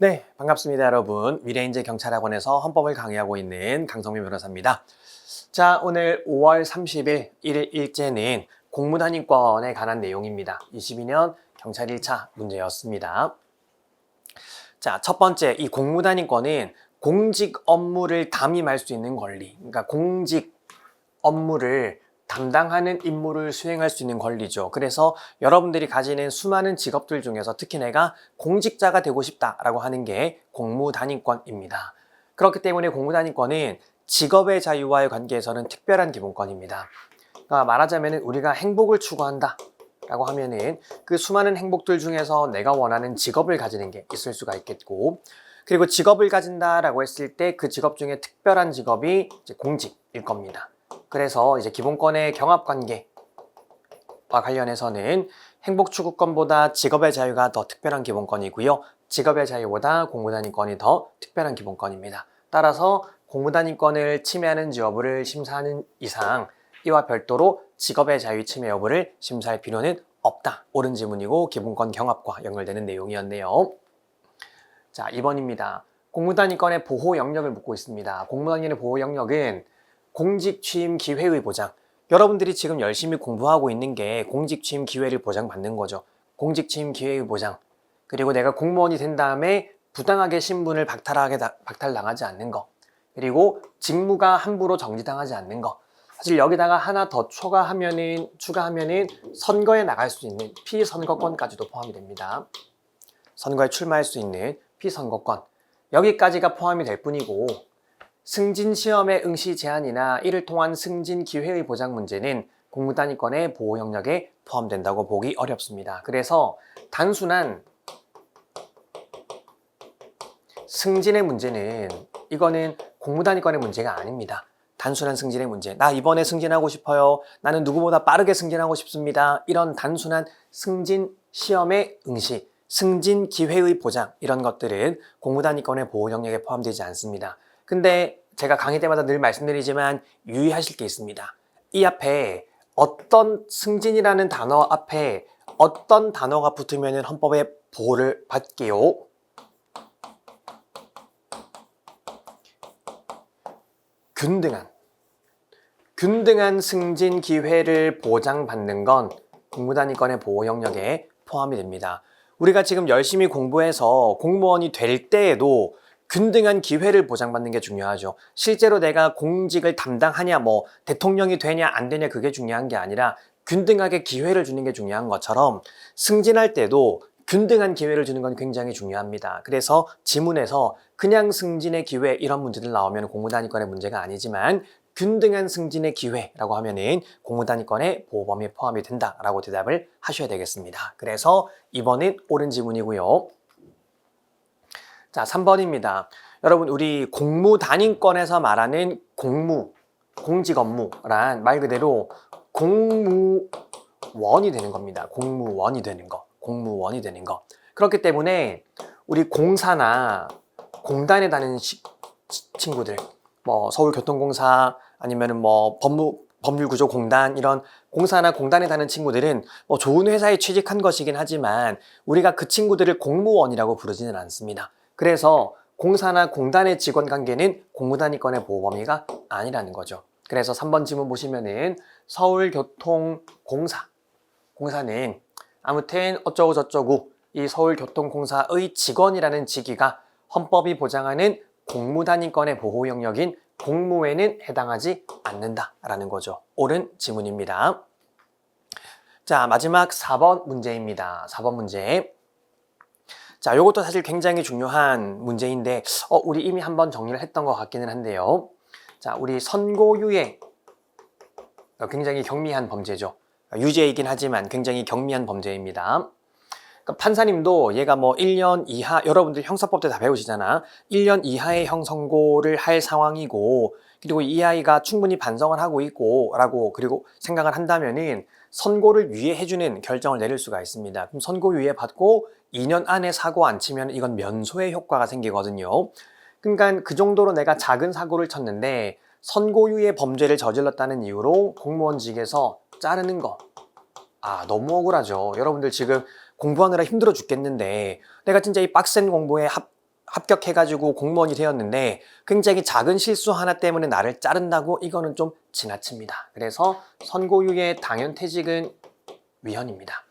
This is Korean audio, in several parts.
네, 반갑습니다, 여러분. 미래인재 경찰학원에서 헌법을 강의하고 있는 강성민 변호사입니다. 자, 오늘 5월 30일 1일 일제는 공무단위권에 관한 내용입니다. 22년 경찰 1차 문제였습니다. 자, 첫 번째, 이 공무단위권은 공직 업무를 담임할 수 있는 권리, 그러니까 공직 업무를 담당하는 임무를 수행할 수 있는 권리죠. 그래서 여러분들이 가지는 수많은 직업들 중에서 특히 내가 공직자가 되고 싶다라고 하는 게 공무단위권입니다. 그렇기 때문에 공무단위권은 직업의 자유와의 관계에서는 특별한 기본권입니다. 그러니까 말하자면 우리가 행복을 추구한다. 라고 하면은 그 수많은 행복들 중에서 내가 원하는 직업을 가지는 게 있을 수가 있겠고 그리고 직업을 가진다라고 했을 때 그 직업 중에 특별한 직업이 공직일 겁니다. 그래서 이제 기본권의 경합 관계와 관련해서는 행복 추구권보다 직업의 자유가 더 특별한 기본권이고요. 직업의 자유보다 공무단위권이 더 특별한 기본권입니다. 따라서 공무단위권을 침해하는 여부를 심사하는 이상 이와 별도로 직업의 자유 침해 여부를 심사할 필요는 없다. 옳은 지문이고 기본권 경합과 연결되는 내용이었네요. 자, 2번입니다. 공무단위권의 보호 영역을 묻고 있습니다. 공무단위의 보호 영역은 공직 취임 기회의 보장. 여러분들이 지금 열심히 공부하고 있는 게 공직 취임 기회를 보장받는 거죠. 공직 취임 기회의 보장. 그리고 내가 공무원이 된 다음에 부당하게 신분을 박탈하게 다- 박탈당하지 않는 거. 그리고 직무가 함부로 정지당하지 않는 거. 사실 여기다가 하나 더 추가하면은 추가하면은 선거에 나갈 수 있는 피선거권까지도 포함이 됩니다. 선거에 출마할 수 있는 피선거권 여기까지가 포함이 될 뿐이고 승진 시험의 응시 제한이나 이를 통한 승진 기회의 보장 문제는 공무단위권의 보호 영역에 포함된다고 보기 어렵습니다. 그래서 단순한 승진의 문제는 이거는 공무단위권의 문제가 아닙니다. 단순한 승진의 문제. 나 이번에 승진하고 싶어요. 나는 누구보다 빠르게 승진하고 싶습니다. 이런 단순한 승진 시험의 응시, 승진 기회의 보장 이런 것들은 공무단위권의 보호 영역에 포함되지 않습니다. 근데 제가 강의 때마다 늘 말씀드리지만 유의하실 게 있습니다. 이 앞에 어떤 승진이라는 단어 앞에 어떤 단어가 붙으면 헌법의 보호를 받게요. 균등한 균등한 승진 기회를 보장받는 건 공무단위권의 보호 영역에 포함이 됩니다. 우리가 지금 열심히 공부해서 공무원이 될 때에도 균등한 기회를 보장받는 게 중요하죠. 실제로 내가 공직을 담당하냐, 뭐 대통령이 되냐 안 되냐 그게 중요한 게 아니라 균등하게 기회를 주는 게 중요한 것처럼 승진할 때도 균등한 기회를 주는 건 굉장히 중요합니다. 그래서 지문에서 그냥 승진의 기회 이런 문제들 나오면 공무단위권의 문제가 아니지만 균등한 승진의 기회라고 하면은 공무단위권의 보호 범위에 포함이 된다라고 대답을 하셔야 되겠습니다. 그래서 이번은 옳은 지문이고요. 자, 3번입니다. 여러분, 우리 공무단위권에서 말하는 공무, 공직 업무란 말 그대로 공무원이 되는 겁니다. 공무원이 되는 거. 공무원이 되는 거. 그렇기 때문에 우리 공사나 공단에 다니는 시- 치- 친구들, 뭐 서울교통공사 아니면은 뭐 법무 법률구조공단 이런 공사나 공단에 다니는 친구들은 뭐 좋은 회사에 취직한 것이긴 하지만 우리가 그 친구들을 공무원이라고 부르지는 않습니다. 그래서 공사나 공단의 직원 관계는 공무단위권의 보호 범위가 아니라는 거죠. 그래서 3번 지문 보시면은 서울교통공사 공사는 아무튼 어쩌고 저쩌고 이 서울교통공사의 직원이라는 직위가 헌법이 보장하는 공무단위권의 보호 영역인 공무에는 해당하지 않는다라는 거죠. 옳은 지문입니다. 자, 마지막 4번 문제입니다. 4번 문제. 자, 요것도 사실 굉장히 중요한 문제인데, 어, 우리 이미 한번 정리를 했던 것 같기는 한데요. 자, 우리 선고유예. 어, 굉장히 경미한 범죄죠. 유죄이긴 하지만 굉장히 경미한 범죄입니다. 그러니까 판사님도 얘가 뭐 1년 이하, 여러분들 형사법 때 다 배우시잖아. 1년 이하의 형 선고를 할 상황이고, 그리고 이 아이가 충분히 반성을 하고 있고, 라고, 그리고 생각을 한다면은 선고를 유예해주는 결정을 내릴 수가 있습니다. 그럼 선고 유예 받고 2년 안에 사고 안 치면 이건 면소의 효과가 생기거든요. 그러니까 그 정도로 내가 작은 사고를 쳤는데 선고유예 범죄를 저질렀다는 이유로 공무원직에서 자르는 거. 아, 너무 억울하죠. 여러분들 지금 공부하느라 힘들어 죽겠는데 내가 진짜 이 빡센 공부에 합, 합격해가지고 공무원이 되었는데 굉장히 작은 실수 하나 때문에 나를 자른다고 이거는 좀 지나칩니다. 그래서 선고유예 당연퇴직은 위헌입니다.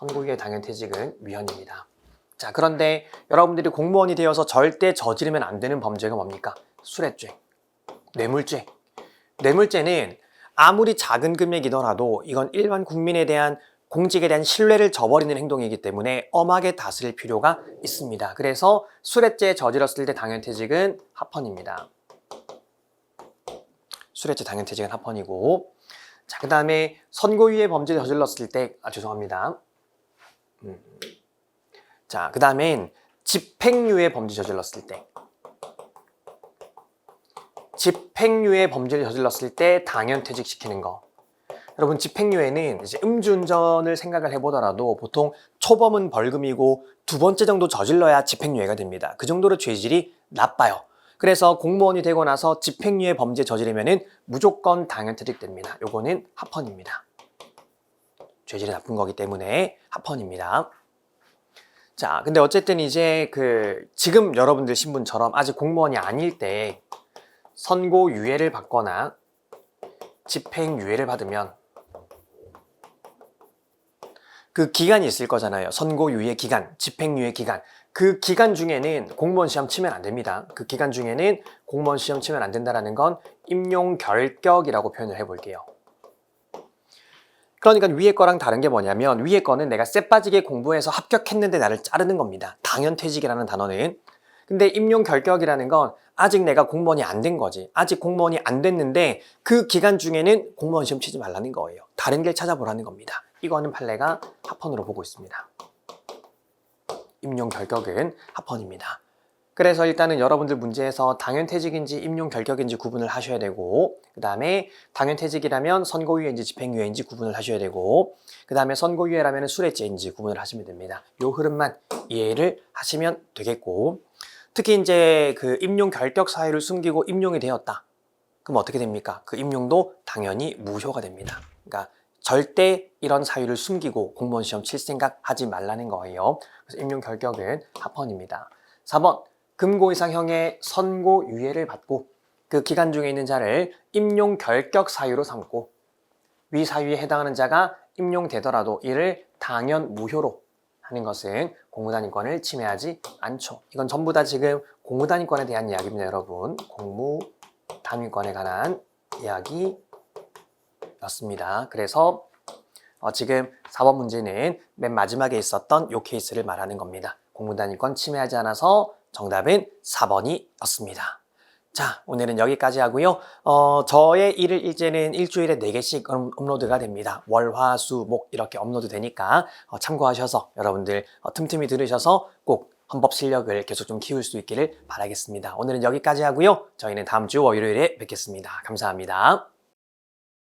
선고유예 당연퇴직은 위헌입니다. 자, 그런데 여러분들이 공무원이 되어서 절대 저지르면 안 되는 범죄가 뭡니까? 술액죄, 뇌물죄. 뇌물죄는 아무리 작은 금액이더라도 이건 일반 국민에 대한 공직에 대한 신뢰를 저버리는 행동이기 때문에 엄하게 다스릴 필요가 있습니다. 그래서 술액죄 저질렀을 때 당연퇴직은 합헌입니다. 술액죄 당연퇴직은 합헌이고 자, 그 다음에 선고유예 범죄를 저질렀을 때, 아, 죄송합니다. 음. 자, 그 다음엔 집행유예 범죄 저질렀을 때. 집행유예 범죄를 저질렀을 때 당연 퇴직 시키는 거. 여러분, 집행유예는 이제 음주운전을 생각을 해보더라도 보통 초범은 벌금이고 두 번째 정도 저질러야 집행유예가 됩니다. 그 정도로 죄질이 나빠요. 그래서 공무원이 되고 나서 집행유예 범죄 저지르면은 무조건 당연 퇴직됩니다. 요거는 합헌입니다. 죄질이 나쁜 거기 때문에 합헌입니다. 자, 근데 어쨌든 이제 그 지금 여러분들 신분처럼 아직 공무원이 아닐 때 선고 유예를 받거나 집행 유예를 받으면 그 기간이 있을 거잖아요. 선고 유예 기간, 집행 유예 기간. 그 기간 중에는 공무원 시험 치면 안 됩니다. 그 기간 중에는 공무원 시험 치면 안 된다라는 건 임용 결격이라고 표현을 해 볼게요. 그러니까 위에 거랑 다른 게 뭐냐면 위에 거는 내가 쎄빠지게 공부해서 합격했는데 나를 자르는 겁니다. 당연퇴직이라는 단어는. 근데 임용 결격이라는 건 아직 내가 공무원이 안 된 거지. 아직 공무원이 안 됐는데 그 기간 중에는 공무원 시험 치지 말라는 거예요. 다른 길 찾아보라는 겁니다. 이거는 판례가 합헌으로 보고 있습니다. 임용 결격은 합헌입니다. 그래서 일단은 여러분들 문제에서 당연퇴직인지 임용 결격인지 구분을 하셔야 되고 그 다음에 당연퇴직이라면 선고유예인지 집행유예인지 구분을 하셔야 되고 그 다음에 선고유예라면 수뢰죄인지 구분을 하시면 됩니다. 요 흐름만 이해를 하시면 되겠고 특히 이제 그 임용 결격 사유를 숨기고 임용이 되었다. 그럼 어떻게 됩니까? 그 임용도 당연히 무효가 됩니다. 그러니까 절대 이런 사유를 숨기고 공무원 시험 칠 생각 하지 말라는 거예요. 그래서 임용 결격은 합헌입니다. 4번 금고 이상형의 선고 유예를 받고 그 기간 중에 있는 자를 임용 결격 사유로 삼고 위 사유에 해당하는 자가 임용되더라도 이를 당연 무효로 하는 것은 공무단위권을 침해하지 않죠. 이건 전부 다 지금 공무단위권에 대한 이야기입니다, 여러분. 공무단위권에 관한 이야기였습니다. 그래서 어, 지금 4번 문제는 맨 마지막에 있었던 요 케이스를 말하는 겁니다. 공무단위권 침해하지 않아서 정답은 4번이었습니다. 자, 오늘은 여기까지 하고요. 어, 저의 일을 일제는 일주일에 4개씩 업- 업로드가 됩니다. 월, 화, 수, 목 이렇게 업로드 되니까 어, 참고하셔서 여러분들 어, 틈틈이 들으셔서 꼭 헌법 실력을 계속 좀 키울 수 있기를 바라겠습니다. 오늘은 여기까지 하고요. 저희는 다음 주 월요일에 뵙겠습니다. 감사합니다.